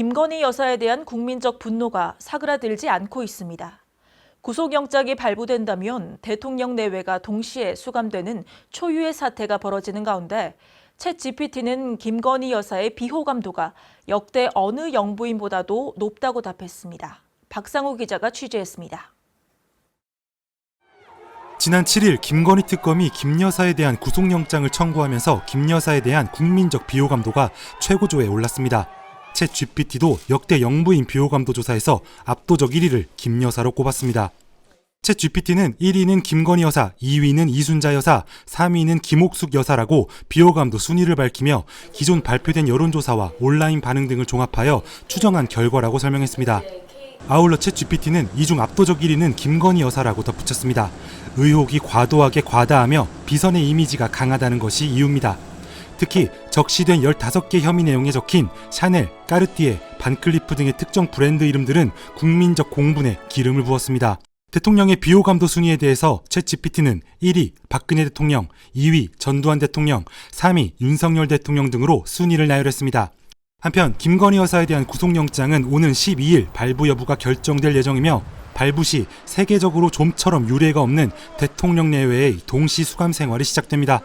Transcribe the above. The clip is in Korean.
김건희 여사에 대한 국민적 분노가 사그라들지 않고 있습니다. 구속영장이 발부된다면 대통령 내외가 동시에 수감되는 초유의 사태가 벌어지는 가운데 챗 GPT는 김건희 여사의 비호감도가 역대 어느 영부인보다도 높다고 답했습니다. 박상우 기자가 취재했습니다. 지난 7일 김건희 특검이 김 여사에 대한 구속영장을 청구하면서 김 여사에 대한 국민적 비호감도가 최고조에 올랐습니다. 챗 GPT도 역대 영부인 비호감도 조사에서 압도적 1위를 김 여사로 꼽았습니다. 챗 GPT는 1위는 김건희 여사, 2위는 이순자 여사, 3위는 김옥숙 여사라고 비호감도 순위를 밝히며 기존 발표된 여론조사와 온라인 반응 등을 종합하여 추정한 결과라고 설명했습니다. 아울러 챗 GPT는 이중 압도적 1위는 김건희 여사라고 덧붙였습니다. 의혹이 과도하게 과다하며 비선의 이미지가 강하다는 것이 이유입니다. 특히 적시된 15개 혐의 내용에 적힌 샤넬, 까르띠에, 반클리프 등의 특정 브랜드 이름들은 국민적 공분에 기름을 부었습니다. 대통령의 비호감도 순위에 대해서 챗 GPT는 1위 박근혜 대통령, 2위 전두환 대통령, 3위 윤석열 대통령 등으로 순위를 나열했습니다. 한편 김건희 여사에 대한 구속영장은 오는 12일 발부 여부가 결정될 예정이며 발부 시 세계적으로 좀처럼 유례가 없는 대통령 내외의 동시 수감 생활이 시작됩니다.